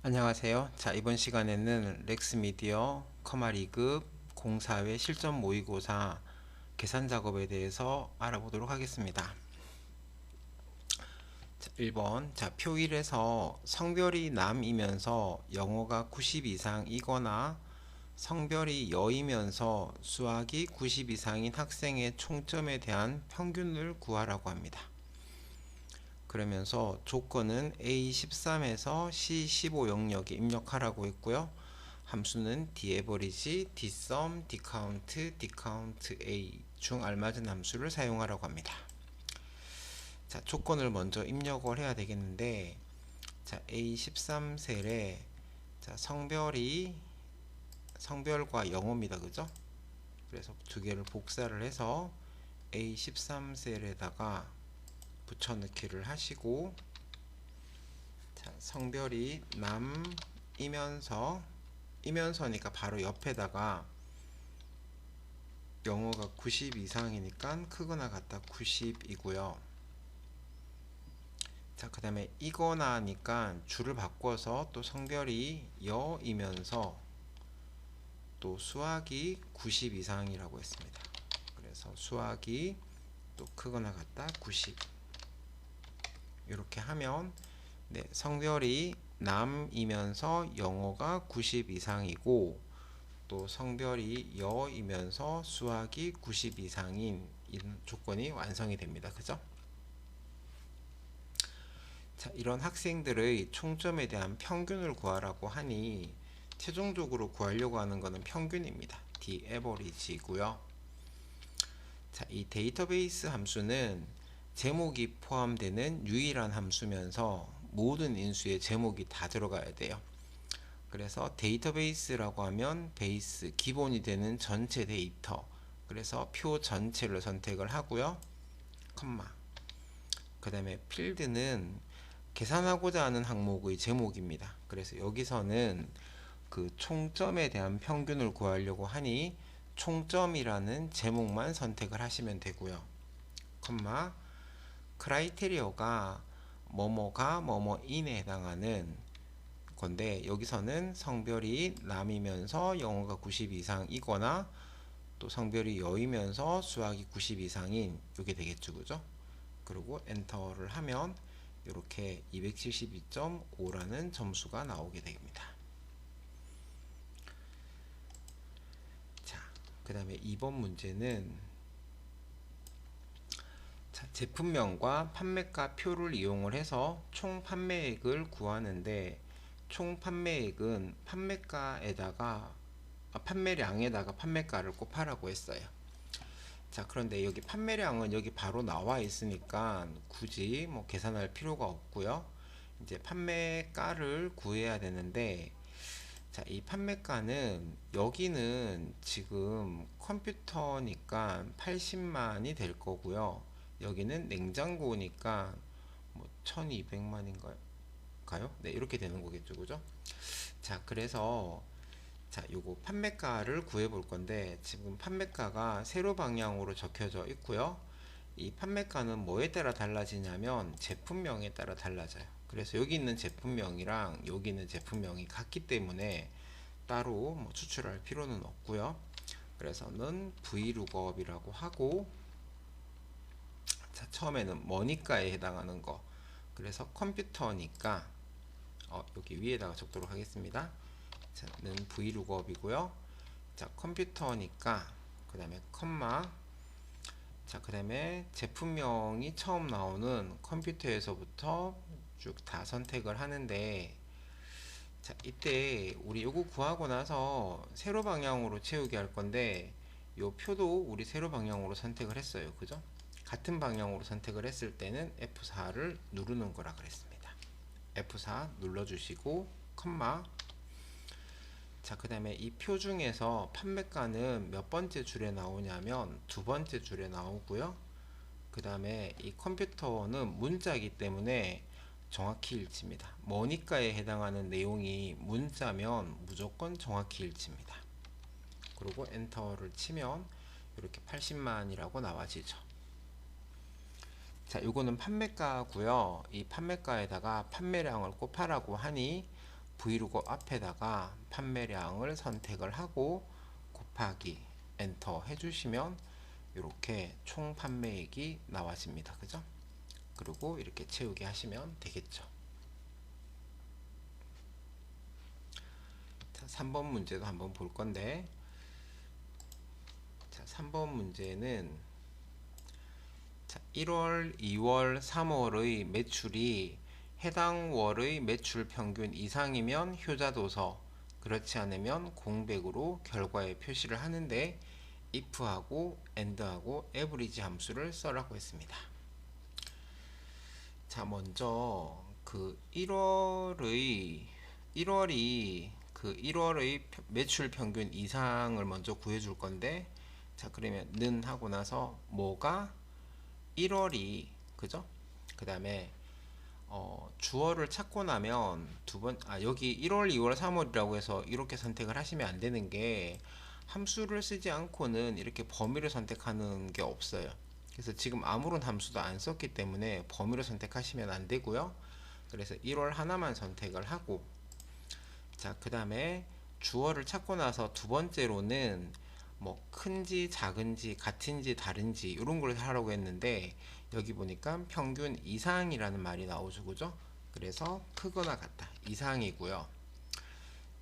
안녕하세요. 자, 이번 시간에는 렉스미디어 커마 2급 공사회 실전 모의고사 계산 작업에 대해서 알아보도록 하겠습니다. 자, 1번. 자, 표 1에서 성별이 남이면서 영어가 90 이상이거나 성별이 여이면서 수학이 90 이상인 학생의 총점에 대한 평균을 구하라고 합니다. 그러면서 조건은 A13에서 C15 영역에 입력하라고 했고요. 함수는 dAverage, dsum, dcount, dcount A 중 알맞은 함수를 사용하라고 합니다. 자, 조건을 먼저 입력을 해야 되겠는데 자, A13 셀에 자, 성별이 성별과 영어입니다. 그죠? 그래서 두 개를 복사를 해서 A13 셀에다가 붙여넣기를 하시고 자, 성별이 남이면서 이면서니까 바로 옆에다가 영어가 90 이상이니까 크거나 같다 90이고요. 자, 그 다음에 이거나니까 줄을 바꿔서 또 성별이 여이면서 또 수학이 90 이상이라고 했습니다. 그래서 수학이 또 크거나 같다 90 이렇게 하면 네, 성별이 남이면서 영어가 90 이상이고 또 성별이 여이면서 수학이 90 이상인 이런 조건이 완성이 됩니다. 그죠? 자, 이런 학생들의 총점에 대한 평균을 구하라고 하니 최종적으로 구하려고 하는 것은 평균입니다. d average이고요. 자, 이 데이터베이스 함수는 제목이 포함되는 유일한 함수면서 모든 인수의 제목이 다 들어가야 돼요. 그래서 데이터베이스라고 하면 베이스 기본이 되는 전체 데이터 그래서 표 전체를 선택을 하고요. 컴마 그 다음에 필드는 계산하고자 하는 항목의 제목입니다. 그래서 여기서는 그 총점에 대한 평균을 구하려고 하니 총점이라는 제목만 선택을 하시면 되고요. 컴마 크라이테리어가 뭐뭐가 뭐뭐인에 해당하는 건데 여기서는 성별이 남이면서 영어가 90 이상이거나 또 성별이 여이면서 수학이 90 이상인 이게 되겠죠 그죠? 그리고 엔터를 하면 이렇게 272.5라는 점수가 나오게 됩니다. 자그 다음에 2번 문제는 자, 제품명과 판매가 표를 이용을 해서 총 판매액을 구하는데 총 판매액은 판매가에다가 아, 판매량에다가 판매가를 곱하라고 했어요. 자 그런데 여기 판매량은 여기 바로 나와 있으니까 굳이 뭐 계산할 필요가 없고요. 이제 판매가를 구해야 되는데 자, 이 판매가는 여기는 지금 컴퓨터니까 80만이 될 거고요. 여기는 냉장고니까 뭐 1200만인가요? 가요? 네, 이렇게 되는 거겠죠. 그죠? 자, 그래서 자, 요거 판매가를 구해 볼 건데 지금 판매가가 세로 방향으로 적혀져 있고요. 이 판매가는 뭐에 따라 달라지냐면 제품명에 따라 달라져요. 그래서 여기 있는 제품명이랑 여기 있는 제품명이 같기 때문에 따로 뭐 추출할 필요는 없고요. 그래서는 vlookup이라고 하고 자, 처음에는 뭐니까에 해당하는 거. 그래서 컴퓨터니까 어, 여기 위에다가 적도록 하겠습니다. 자는 vlookup이고요. 자 컴퓨터니까 그 다음에 컴마. 자 그 다음에 제품명이 처음 나오는 컴퓨터에서부터 쭉 다 선택을 하는데 자 이때 우리 요거 구하고 나서 세로 방향으로 채우게 할 건데 요 표도 우리 세로 방향으로 선택을 했어요. 그죠 같은 방향으로 선택을 했을 때는 F4를 누르는 거라 그랬습니다. F4 눌러주시고 컴마 자, 그 다음에 이 표 중에서 판매가는 몇 번째 줄에 나오냐면 두 번째 줄에 나오고요. 그 다음에 이 컴퓨터는 문자이기 때문에 정확히 일치입니다. 뭐니까에 해당하는 내용이 문자면 무조건 정확히 일치입니다. 그리고 엔터를 치면 이렇게 80만이라고 나와지죠. 자, 요거는 판매가고요. 이 판매가에다가 판매량을 곱하라고 하니 브이로그 앞에다가 판매량을 선택을 하고 곱하기 엔터 해주시면 이렇게 총 판매액이 나와집니다. 그죠? 그리고 이렇게 채우기 하시면 되겠죠. 자, 3번 문제도 한번 볼 건데 자, 3번 문제는 자, 1월, 2월, 3월의 매출이 해당 월의 매출 평균 이상이면 효자도서 그렇지 않으면 공백으로 결과에 표시를 하는데 if하고 and하고 average 함수를 써라고 했습니다. 자 먼저 그 1월의 1월이 그 1월의 매출 평균 이상을 먼저 구해 줄 건데 자 그러면 는 하고 나서 뭐가 1월이 그죠? 그 다음에 어, 주어를 찾고 나면 두 번, 아, 여기 1월, 2월, 3월이라고 해서 이렇게 선택을 하시면 안 되는 게 함수를 쓰지 않고는 이렇게 범위를 선택하는 게 없어요. 그래서 지금 아무런 함수도 안 썼기 때문에 범위를 선택하시면 안 되고요. 그래서 1월 하나만 선택을 하고 자, 그 다음에 주어를 찾고 나서 두 번째로는 뭐 큰지 작은지 같은지 다른지 이런 걸 하라고 했는데 여기 보니까 평균 이상이라는 말이 나오죠 그죠? 그래서 크거나 같다. 이상이고요.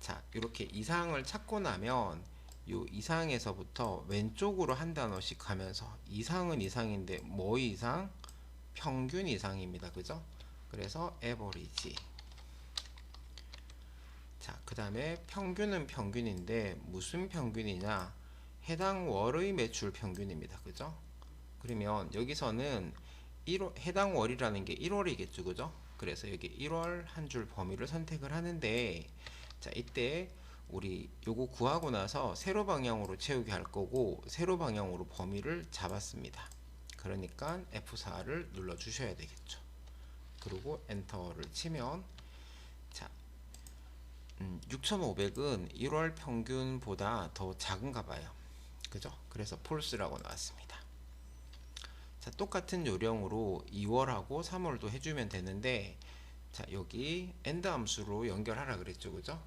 자 이렇게 이상을 찾고 나면 요 이상에서부터 왼쪽으로 한 단어씩 가면서 이상은 이상인데 뭐 이상? 평균 이상입니다 그죠? 그래서 에버리지 자그 다음에 평균은 평균인데 무슨 평균이냐 해당 월의 매출 평균입니다. 그죠? 그러면 여기서는 1월, 해당 월이라는 게 1월이겠죠. 그죠? 그래서 여기 1월 한 줄 범위를 선택을 하는데 자, 이때 우리 요거 구하고 나서 세로 방향으로 채우게 할 거고 세로 방향으로 범위를 잡았습니다. 그러니까 F4를 눌러 주셔야 되겠죠. 그리고 엔터를 치면 자, 음, 6,500은 1월 평균보다 더 작은가 봐요. 그죠? 그래서 폴스라고 나왔습니다. 자, 똑같은 요령으로 2월하고 3월도 해주면 되는데, 자, 여기 엔드 함수로 연결하라 그랬죠. 그죠?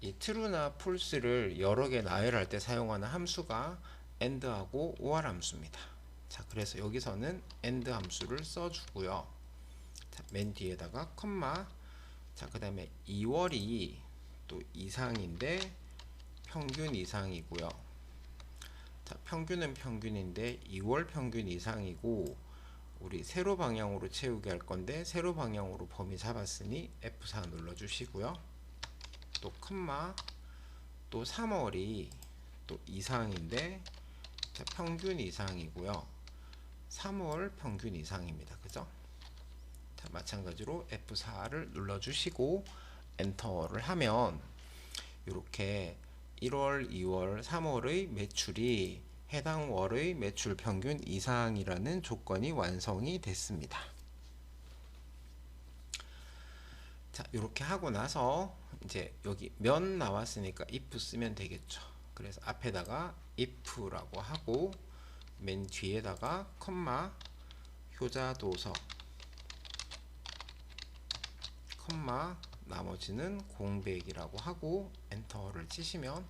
이 true나 false를 여러 개 나열할 때 사용하는 함수가 end하고 or 함수입니다. 자, 그래서 여기서는 end 함수를 써주고요. 자, 맨 뒤에다가 컴마. 자, 그 다음에 2월이 또 이상인데 평균 이상이고요. 자, 평균은 평균인데 2월 평균 이상이고 우리 세로 방향으로 채우게 할 건데 세로 방향으로 범위 잡았으니 F4 눌러 주시고요. 또 컴마 또 3월이 또 이상인데 자, 평균 이상이고요. 3월 평균 이상입니다. 그죠? 자, 마찬가지로 F4를 눌러 주시고 엔터를 하면 이렇게 1월, 2월, 3월의 매출이 해당 월의 매출 평균 이상이라는 조건이 완성이 됐습니다. 자, 이렇게 하고 나서 이제 여기 면 나왔으니까 if 쓰면 되겠죠. 그래서 앞에다가 if라고 하고 맨 뒤에다가 컴마 효자도서 컴마 나머지는 공백이라고 하고 엔터를 치시면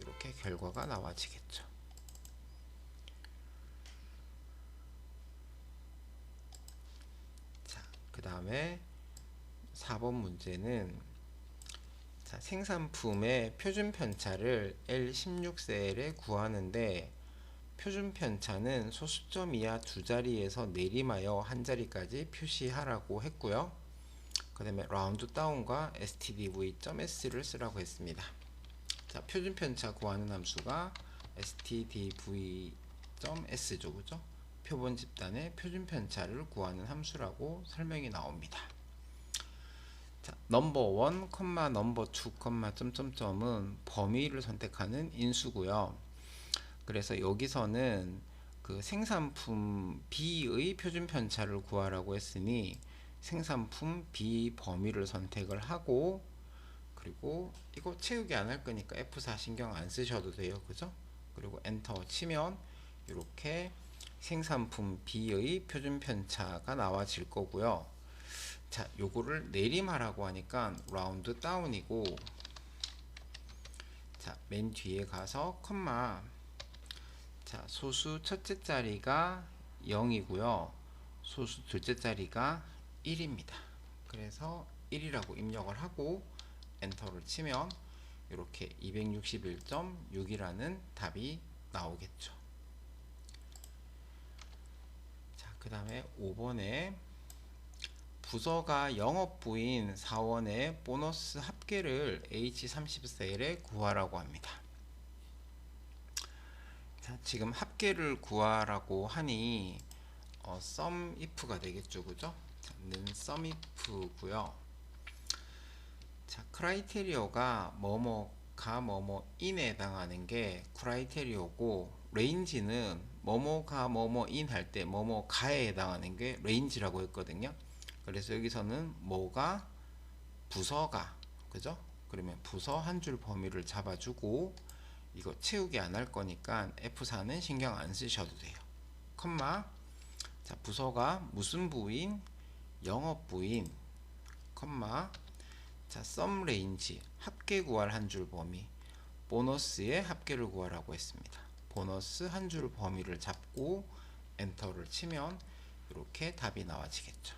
이렇게 결과가 나와지겠죠. 자, 그 다음에 4번 문제는 자, 생산품의 표준 편차를 L16 셀에 구하는데 표준 편차는 소수점 이하 두 자리에서 내림하여 한 자리까지 표시하라고 했고요. 그 다음에 라운드 다운과 stdv.s를 쓰라고 했습니다. 자, 표준 편차 구하는 함수가 stdv.s죠. 그죠? 표본 집단의 표준 편차를 구하는 함수라고 설명이 나옵니다. 자, 넘버 1, 컴마 넘버 2, 컴마 점점점은 범위를 선택하는 인수고요. 그래서 여기서는 그 생산품 B의 표준 편차를 구하라고 했으니 생산품 B 범위를 선택을 하고 그리고 이거 채우기 안 할 거니까 F4 신경 안 쓰셔도 돼요. 그죠? 그리고 엔터 치면 이렇게 생산품 B의 표준 편차가 나와질 거고요. 자, 요거를 내림하라고 하니까 라운드 다운이고 자, 맨 뒤에 가서 컴마 자, 소수 첫째 자리가 0이고요. 소수 둘째 자리가 1입니다. 그래서 1이라고 입력을 하고 엔터를 치면 이렇게 261.6이라는 답이 나오겠죠. 자, 그 다음에 5번에 부서가 영업부인 사원의 보너스 합계를 H30셀에 구하라고 합니다. 자, 지금 합계를 구하라고 하니 어, sum if가 되겠죠, 그죠? 자, 는 if고요. 자, 크라이테리어가 뭐뭐가 뭐뭐인에 해당하는 게 크라이테리어고 레인지는 뭐뭐가 뭐뭐인 할 때 뭐뭐가에 해당하는 게 레인지라고 했거든요. 그래서 여기서는 뭐가 부서가 그죠? 그러면 부서 한 줄 범위를 잡아주고 이거 채우기 안 할 거니까 F4는 신경 안 쓰셔도 돼요. 컴마 자 부서가 무슨 부인 영업 부인 컴마 자 썸 레인지 합계 구할 한 줄 범위 보너스의 합계를 구하라고 했습니다. 보너스 한 줄 범위를 잡고 엔터를 치면 이렇게 답이 나와지겠죠.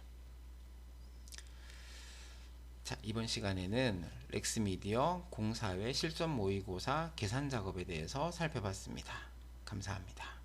자, 이번 시간에는 렉스미디어 공사회 실전 모의고사 계산 작업에 대해서 살펴봤습니다. 감사합니다.